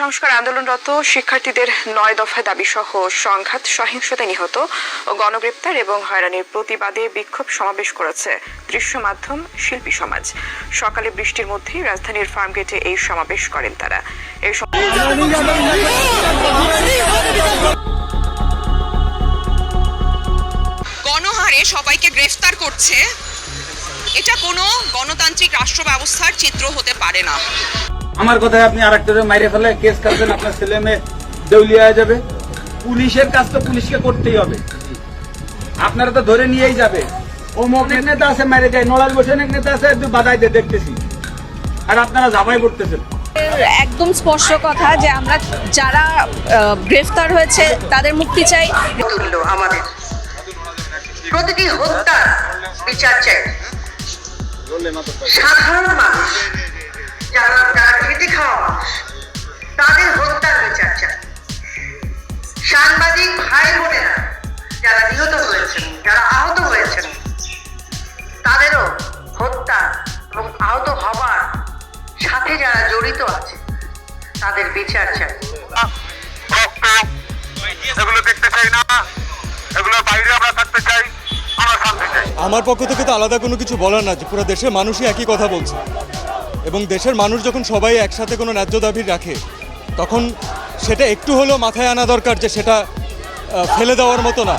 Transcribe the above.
সংস্কার আন্দোলনরত শিক্ষার্থীদের নয় দফা দাবি সহ সংঘাত, সহিংসতায় নিহত ও গণগ্রেপ্তার এবং হয়রানির প্রতিবাদে বিক্ষোভ সমাবেশ করেছে দৃশ্য মাধ্যম শিল্পী সমাজ। সকালে বৃষ্টির মধ্যেই রাজধানীর ফার্মগেটে এই সমাবেশ করেন তারা। এই গণহারে সবাইকে গ্রেফতার করছে। এটা কোনো গণতান্ত্রিক রাষ্ট্র ব্যবস্থার চিত্র হতে পারে না। আমার কথায় আপনি আর একটা মাইরে ফেলে কেস কাটবেন আপনার ছেলে মেয়ে দেউলিয়া হয়ে যাবে। পুলিশের কাজ তো পুলিশকে করতেই হবে। আপনারা তো ধরে নিয়েই যাবে। অমুক এক নেতা আছে মাইরে যায় নড়াল বসেন এক নেতা আছে একটু বাধাই দিয়ে দেখতেছি। আর আপনারা ঝাপাই করতেছেন একদম স্পষ্ট কথা যে আমরা যারা আহ, গ্রেফতার হয়েছে তাদের মুক্তি চাই। আমাদের। প্রতিটি হত্যার বিচার চাই। সাধারণ মানুষ ভাই বোনেরা যারা নিহত হয়েছেন যারা আহত হয়েছেন তাদেরও হত্যা এবং আহত হবার সাথে যারা জড়িত আছে তাদের বিচার চাই। এগুলো দেখতে চাই না এগুলো বাইরে আমরা থাকতে চাই আমরা পক্ষ থেকে তো আলাদা কোনো কিছু বলার না যে পুরো দেশের মানুষই একই কথা বলছে। এবং দেশের মানুষ যখন সবাই একসাথে কোনো ন্যায্য দাবি রাখে তখন সেটা একটু হলেও মাথায় আনা দরকার যে সেটা ফেলে দেওয়ার মতো না।